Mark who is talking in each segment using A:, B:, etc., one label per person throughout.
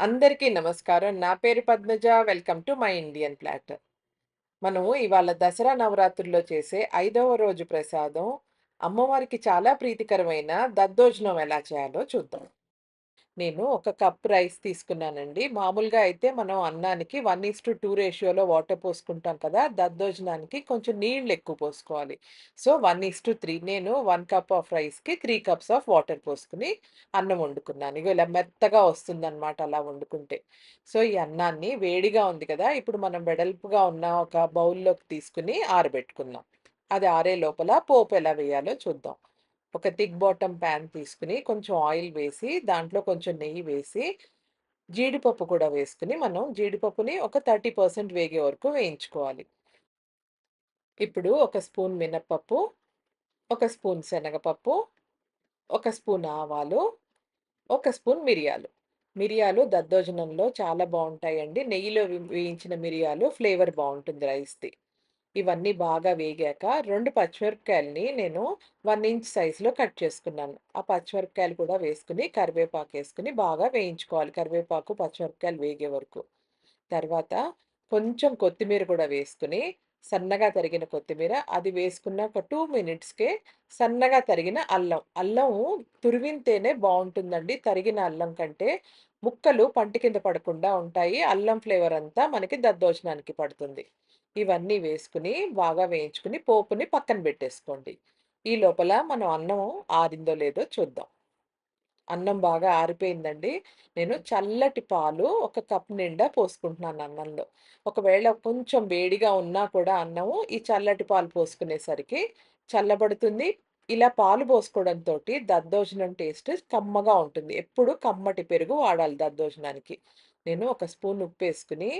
A: అందరికీ నమస్కారం. నా పేరు Padmaja. Welcome to my Indian platter. మనము ఇవాళ దసరా నవరాత్రుల్లో చేసే ఐదవ రోజు ప్రసాదం అమ్మవారికి చాలా ప్రీతికరమైన దద్దోజనం ఎలా చేయాలో చూద్దాం. నేను ఒక కప్ రైస్ తీసుకున్నానండి. మామూలుగా అయితే మనం అన్నానికి 1:2 రేషియోలో వాటర్ పోసుకుంటాం కదా! దద్దోజనానికి కొంచెం నీళ్ళు ఎక్కువ పోసుకోవాలి. సో, 1:3 నేను వన్ కప్ ఆఫ్ రైస్‌కి త్రీ కప్స్ ఆఫ్ వాటర్ పోసుకుని అన్నం వండుకున్నాను. ఇగో ఇలా మెత్తగా వస్తుందనమాట అలా వండుకుంటే. సో, ఈ అన్నాన్ని వేడిగా ఉంది కదా! ఇప్పుడు మనం వెడల్పుగా ఉన్న ఒక బౌల్‌లోకి తీసుకుని ఆరబెట్టుకుందాం. అది ఆరే లోపల పోపు ఎలా వేయాలో చూద్దాం. ఒక థిక్ బాటమ్ ప్యాన్ తీసుకుని కొంచెం ఆయిల్ వేసి, దాంట్లో కొంచెం నెయ్యి వేసి, జీడిపప్పు కూడా వేసుకుని మనం జీడిపప్పుని ఒక 30% వేగే వరకు వేయించుకోవాలి. ఇప్పుడు ఒక స్పూన్ మినపప్పు, ఒక స్పూన్ శనగపప్పు, ఒక స్పూన్ ఆవాలు, ఒక స్పూన్ మిరియాలు. మిరియాలు దద్దోజనంలో చాలా బాగుంటాయండి నెయ్యిలో వే వేయించిన మిరియాలు ఫ్లేవర్ బాగుంటుంది రైస్‌ది. ఇవన్నీ బాగా వేగాక రెండు పచ్చిమిరపకాయలని నేను వన్ ఇంచ్ సైజులో కట్ చేసుకున్నాను. ఆ పచ్చిమిరపకాయలు కూడా వేసుకుని కరివేపాకు వేసుకుని బాగా వేయించుకోవాలి. కరివేపాకు, పచ్చిమిరపకాయలు వేగే వరకు. తర్వాత కొంచెం కొత్తిమీర కూడా వేసుకుని సన్నగా తరిగిన కొత్తిమీర, అది వేసుకున్న ఒక టూ మినిట్స్‌కే సన్నగా తరిగిన అల్లం. అల్లం తురివింతేనే బాగుంటుందండి తరిగిన అల్లం కంటే ముక్కలు పంట కింద పడకుండా ఉంటాయి. అల్లం ఫ్లేవర్ అంతా మనకి దద్దోజనానికి పడుతుంది. ఇవన్నీ వేసుకుని బాగా వేయించుకుని పోపుని పక్కన పెట్టేసుకోండి. ఈ లోపల మనం అన్నం ఆరిందో లేదో చూద్దాం. అన్నం బాగా ఆరిపోయిందండి. నేను చల్లటి పాలు ఒక కప్ నిండా పోసుకుంటున్నాను అన్నంలో. ఒకవేళ కొంచెం వేడిగా ఉన్నా కూడా అన్నము ఈ చల్లటి పాలు పోసుకునేసరికి చల్లబడుతుంది. ఇలా పాలు పోసుకోవడంతోటి దద్దోజనం టేస్ట్ కమ్మగా ఉంటుంది. ఎప్పుడు కమ్మటి పెరుగు వాడాలి దద్దోజనానికి. నేను ఒక స్పూన్ ఉప్పు వేసుకుని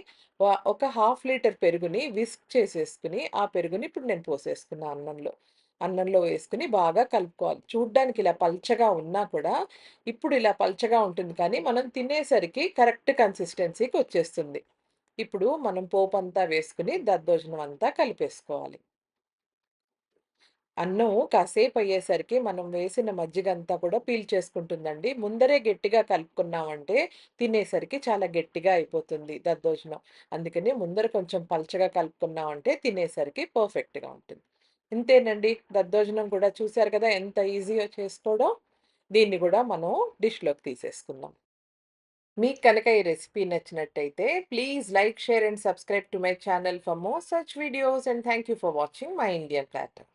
A: ఒక హాఫ్ లీటర్ పెరుగుని విస్క్ చేసేసుకుని ఆ పెరుగుని ఇప్పుడు నేను పోసేసుకున్నా అన్నంలో. అన్నంలో వేసుకుని బాగా కలుపుకోవాలి. చూడ్డానికి ఇలా పల్చగా ఉన్నా కూడా, ఇప్పుడు ఇలా పల్చగా ఉంటుంది కానీ, మనం తినేసరికి కరెక్ట్ కన్సిస్టెన్సీకి వచ్చేస్తుంది. ఇప్పుడు మనం పోపు అంతా వేసుకుని దద్దోజనం అంతా కలిపేసుకోవాలి. అన్నం కాసేపయ్యేసరికి మనం వేసిన మజ్జిగంతా కూడా పీల్చేసుకుంటుందండి. ముందరే గట్టిగా కలుపుకున్నామంటే, తినేసరికి చాలా గట్టిగా అయిపోతుంది దద్దోజనం. అందుకని ముందర కొంచెం పల్చగా కలుపుకున్నామంటే, తినేసరికి పర్ఫెక్ట్‌గా ఉంటుంది. ఇంతేనండి. దద్దోజనం కూడా చూశారు కదా! ఎంత ఈజీగా చేసుకోవడం. దీన్ని కూడా మనం డిష్‌లోకి తీసేసుకుందాం. మీకు కనుక ఈ రెసిపీ నచ్చినట్టయితే please like, share and subscribe to my channel for more such videos and thank you for watching my Indian platter.